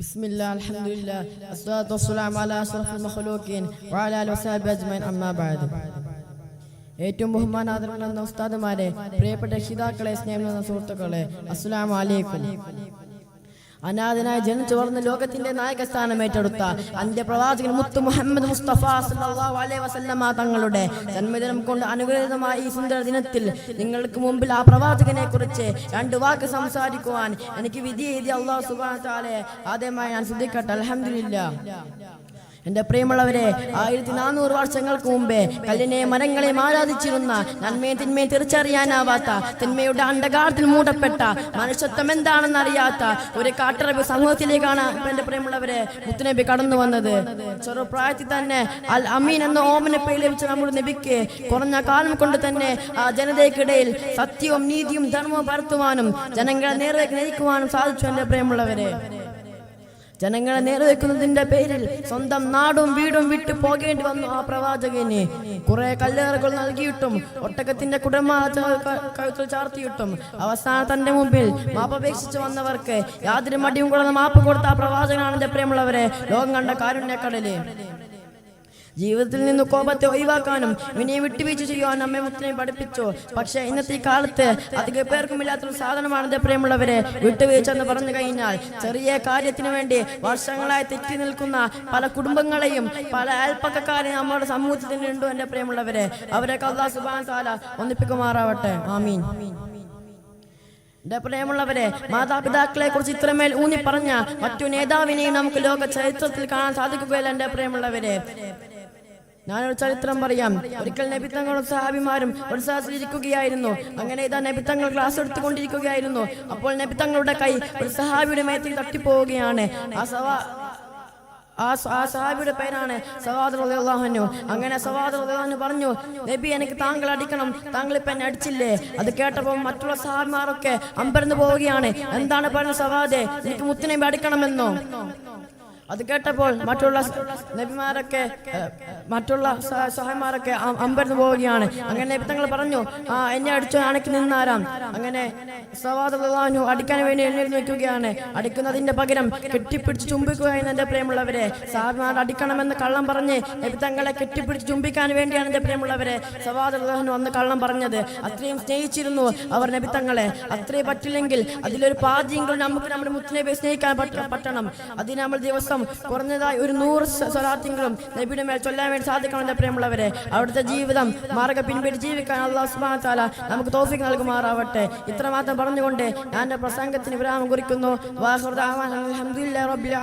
بسم الله الحمد لله الصلاة والسلام على أشرف المخلوقين وعلى آله وصحبه أجمعين أما بعد ഏറ്റവും ബഹുമാനാദരവുള്ള ഉസ്താദുമാരെ പ്രിയപ്പെട്ട രക്ഷിതാക്കളെ സ്നേഹം നിറഞ്ഞ സുഹൃത്തുക്കളെ അസ്സലാമു അലൈക്കും അനാഥനായി ജനിച്ചു വളർന്ന ലോകത്തിന്റെ നായകസ്ഥാനം ഏറ്റെടുത്ത അന്ത്യപ്രവാചകൻ മുത്തു മുഹമ്മദ് മുസ്തഫ സല്ലല്ലാഹു അലൈഹി വസല്ലമ തങ്ങളുടെ ജന്മദിനം കൊണ്ട് അനുഗ്രഹീതമായ ഈ സുന്ദര ദിനത്തിൽ നിങ്ങൾക്ക് മുമ്പിൽ ആ പ്രവാചകനെ കുറിച്ച് രണ്ട് വാക്ക് സംസാരിക്കുവാൻ എനിക്ക് വിധി എഴുതി അള്ളാഹു തആലയെ ആദ്യമായി ഞാൻ ശ്രദ്ധിക്കട്ടെ. അൽഹംദുലില്ലാ എന്റെ പ്രിയമുള്ളവരെ ആയിരത്തി നാനൂറ് വർഷങ്ങൾക്ക് മുമ്പേ കല്ലിനെ മരങ്ങളെ ആരാധിച്ചിരുന്ന നന്മയും തിന്മയും തിരിച്ചറിയാനാവാത്ത തിന്മയുടെ അന്ധകാരത്തിൽ മൂടപ്പെട്ട മനുഷ്യത്വം എന്താണെന്ന് അറിയാത്ത ഒരു കാട്ടറബി സമൂഹത്തിലേക്കാണ് എന്റെ പ്രിയമുള്ളവരെ മുത്തുനബി കടന്നു വന്നത്. ചെറുപ്രായത്തിൽ തന്നെ അൽ അമീൻ എന്ന ഓമനെ പേര് ലഭിച്ച നമ്മുടെ നബിക്ക് കുറഞ്ഞ കാലം കൊണ്ട് തന്നെ ആ ജനതയ്ക്കിടയിൽ സത്യവും നീതിയും ധർമ്മവും പരത്തുവാനും ജനങ്ങളെ നേരെ നയിക്കുവാനും സാധിച്ചു എന്റെ പ്രിയമുള്ളവരെ. ജനങ്ങളെ നേർവെക്കുന്നതിന്റെ പേരിൽ സ്വന്തം നാടും വീടും വിട്ടു പോകേണ്ടി വന്നു ആ പ്രവാചകന്. കുറെ കല്ലേറുകൾ നൽകിയിട്ടും ഒട്ടകത്തിന്റെ കുടമ കഴുത്തിൽ ചാർത്തിയിട്ടും അവസാനം തന്റെ മുമ്പിൽ മാപ്പപേക്ഷിച്ചു വന്നവർക്ക് യാതൊരു മടിയും കൂടാതെ മാപ്പ് കൊടുത്ത ആ പ്രവാചകനാണ് എന്റെ പ്രിയമുള്ളവരെ. ലോകം കണ്ട കാരുണ്യക്കടൽ. ജീവിതത്തിൽ നിന്ന് കോപത്തെ ഒഴിവാക്കാനും വിനയെ വിട്ടുവീഴ്ച ചെയ്യുവാൻ അമ്മ മുത്തനെ പഠിപ്പിച്ചു. പക്ഷേ ഇന്നത്തെ കാലത്ത് അധിക പേർക്കും ഇല്ലാത്തൊരു സാധനമാണ് പ്രിയമുള്ളവരെ വിട്ടുവീഴ്ച എന്ന് പറഞ്ഞു കഴിഞ്ഞാൽ ചെറിയ കാര്യത്തിന് വേണ്ടി വർഷങ്ങളായി തെറ്റി നിൽക്കുന്ന പല കുടുംബങ്ങളെയും പല അയൽപ്പക്കാരെയും നമ്മുടെ ഉണ്ട് എന്റെ പ്രിയമുള്ളവരെ അവരെ കഥാ സുബാൻ താല ഒന്നിപ്പിക്കുമാറാവട്ടെ. ആമീൻ. എന്റെ പ്രിയമുള്ളവരെ മാതാപിതാക്കളെ കുറിച്ച് ഇത്രമേൽ ഊന്നി പറഞ്ഞ മറ്റു നേതാവിനെയും നമുക്ക് ലോക ചരിത്രത്തിൽ കാണാൻ സാധിക്കുകയില്ല എന്റെ പ്രിയമുള്ളവരെ ഞാനൊരു ചരിത്രം പറയാം. ഒരിക്കൽ നബിത്തങ്ങളും സഹാബിമാരും ഒരു ഇരിക്കുകയായിരുന്നു. അങ്ങനെ ഇതാ നബിത്തങ്ങൾ ക്ലാസ് എടുത്തുകൊണ്ടിരിക്കുകയായിരുന്നു. അപ്പോൾ നബിത്തങ്ങളുടെ കൈ ഒരു സഹാബിയുടെ മേത്തിൽ തട്ടിപ്പോവുകയാണ്. ആ സവാ ആ സഹാബിയുടെ പേരാണ് സവാദ് റളിയല്ലാഹു അങ്ങനെ സവാദ് റളിയല്ലാഹു പറഞ്ഞു നബി എനിക്ക് താങ്കൾ അടിക്കണം. താങ്കൾ ഇപ്പം എന്നെ അടിച്ചില്ലേ? അത് കേട്ടപ്പോൾ മറ്റുള്ള സഹാബിമാരൊക്കെ അമ്പരന്ന് പോവുകയാണ്. എന്താണ് പറഞ്ഞ സവാദെ? എനിക്ക് മുത്തിനെ അടിക്കണമെന്നോ? അത് കേട്ടപ്പോൾ മറ്റുള്ള നബിമാരൊക്കെ മറ്റുള്ള സഹ- സഹന്മാരൊക്കെ അമ്പരന്ന് പോവുകയാണ്. അങ്ങനെ തങ്ങൾ പറഞ്ഞു ആ എന്നെ അടിച്ചു അണക്കി നിന്നാരാം. അങ്ങനെ സവാദു അടിക്കാൻ വേണ്ടി എഴുന്നേറ്റ് നിൽക്കുകയാണ്. അടിക്കുന്നതിന്റെ പകരം കെട്ടിപ്പിടിച്ച് ചുംബിക്കുകയെന്ന് എന്റെ പ്രിയമുള്ളവരെ സാഹിമാർ അടിക്കണമെന്ന് കള്ളം പറഞ്ഞ് നബി തങ്ങളെ കെട്ടിപ്പിടിച്ച് ചുംബിക്കാൻ വേണ്ടിയാണ് എന്റെ പ്രിയമുള്ളവരെ സവാദുല്ലാഹു അന്ന് കള്ളം പറഞ്ഞത്. അത്രയും സ്നേഹിച്ചിരുന്നു അവർ നബി തങ്ങളെ. അത്രയും പറ്റില്ലെങ്കിൽ അതിലൊരു പാതിയെങ്കിലും നമുക്ക് നമ്മുടെ മുത്തുനബിയെ സ്നേഹിക്കാൻ പറ്റണം. അതിന് നമ്മൾ ദിവസം കുറഞ്ഞതായി ഒരു നൂറ് സ- സ്വലാത്തെങ്കിലും നബിയുടെ മേൽ ചൊല്ലാൻ വേണ്ടി സാധിക്കണം എന്റെ പ്രിയമുള്ളവരെ അവിടുത്തെ ജീവിതം മാർഗ പിൻപിടി ജീവിക്കാൻ അള്ളാഹു സുബ്ഹാനഹു വ നമുക്ക് തോഫിക്ക് നൽകുമാറാവട്ടെ. ഇത്രമാത്രം പറഞ്ഞുകൊണ്ട് ഞാൻ എന്റെ പ്രസംഗത്തിന് വിരാമം കുറിക്കുന്നു. അസ്സാം ദഅവാന അൽഹംദുലില്ലാഹി റബ്ബിൽ